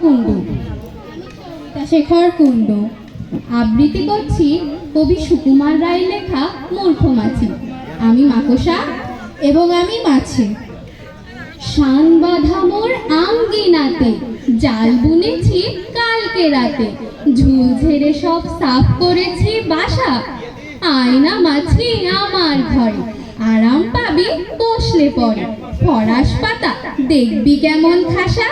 কুণ্ডু। শেখর কুণ্ডু। আবৃত্তি করছি কবি সুকুমার রায়ের লেখা মূর্খ মাছি আমি মাকসা এবং আমি মাছি। শান বাঁধা মোর আঙ্গিনাতে, জাল বুনেছি কালকে রাতে। ঝুল ঝেড়ে সব সাফ করেছি বাসা। আয়না মাছি আমার ঘরে। আরাম পাবি বসলে পরে। ফরাস পাতা, দেখবি কেমন খাসা।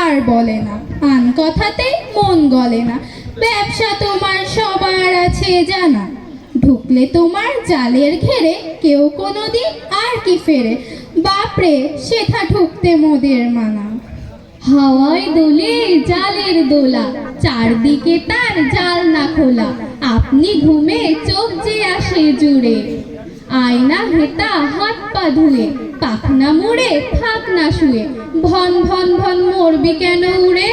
আর বলে না। আন কথাতে মন গলে না। ব্যবসা তোমার সবার আছে জানা। ঢুকলে তোমার জালের ঘেরে, কেউ কোনো দিন আর কি ফেরে। বাপরে, সেথা ঢুকতে মোদের মানা। হাওয়ায় দোলে জালের দোলা, চারদিকে তার জাল না খোলা। আপনি ঘুমে চোখ যে আসে জুড়ে। আয়না হেতা হাত পা ধুয়ে পাখনা মুড়ে থাক না শুয়ে। ভন ভন ভন, মরবি কেন উড়ে?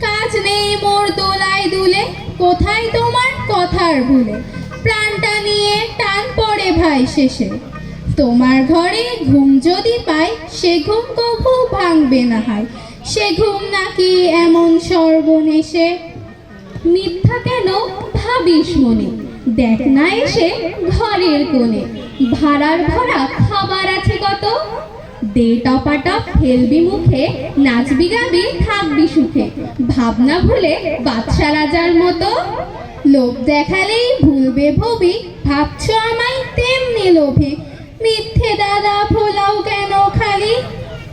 কাজ নেই মোর দোলায় দুলে, কোথায় তোমার কথার ভুলে? প্রাণটা নিয়ে টান পড়ে ভাই শেষে। তোমার ঘরে ঘুম যদি পাই সে ঘুম কভু ভাঙবে না হয়। সে ঘুম নাকি এমন সর্বনেশে? মিথ্যা কেন ভাবিস মনে? দেখ না এসে ঘরের কোণে। ভাড়ার ভরা খাবার আছে কত? দে টপাটপ, ফেলবি মুখে, নাচবি গাবি, থাকবি সুখে। ভাবনা ভুলে বাদশা রাজার মতো। লোভ দেখালেই ভুলবে ভবি, ভাবছ আমায় তেমনি লোভে। মিথ্যে দাদা ভোলাও কেন খালি?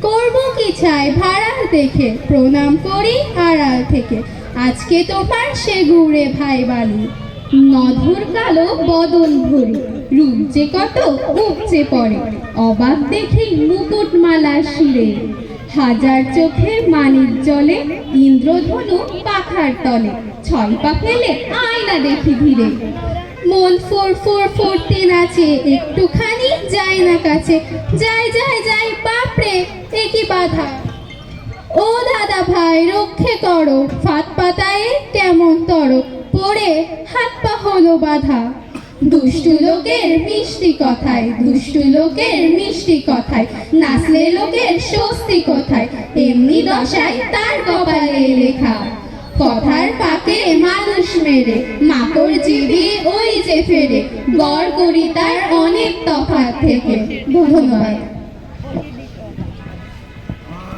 করব কি চাই ভাড়া দেখে? প্রণাম করি আড়াল থেকে। আজকে তোমার সে গুড়ে ভাই বালি। নধুর কালো বদন ভরে রূপ যে কত উপচে পড়ে অবাক দেখি মুকুটমালা শিরে। হাজার চোখে মানিক জলে, ইন্দ্রধনু পাখার তলে ছয় পা ফেলে আয়না দেখি ধীরে। মন ফোর ফোর ফোরতে নাচে একটুখানি যায় না কাছে যাই যাই যাই বাপরে, এ কি বাধা? ও দাদা ভাই, রক্ষে করো ফাত পাতায় কেমন তর পড়ে হাত পা হলো বাধা। দুষ্টু লোকের মিষ্টি কথায়, দুষ্টু লোকের মিষ্টি কথায়, নাচলে লোকের স্বস্তি কোথায়, এমনি দশায় তার কপালে লেখা। কথার পাকে মানুষ মেরে, মাকড় জিবি ওই যে ফেরে, গড় করি তার অনেক তফাৎ থেকে। ধন্যবাদ।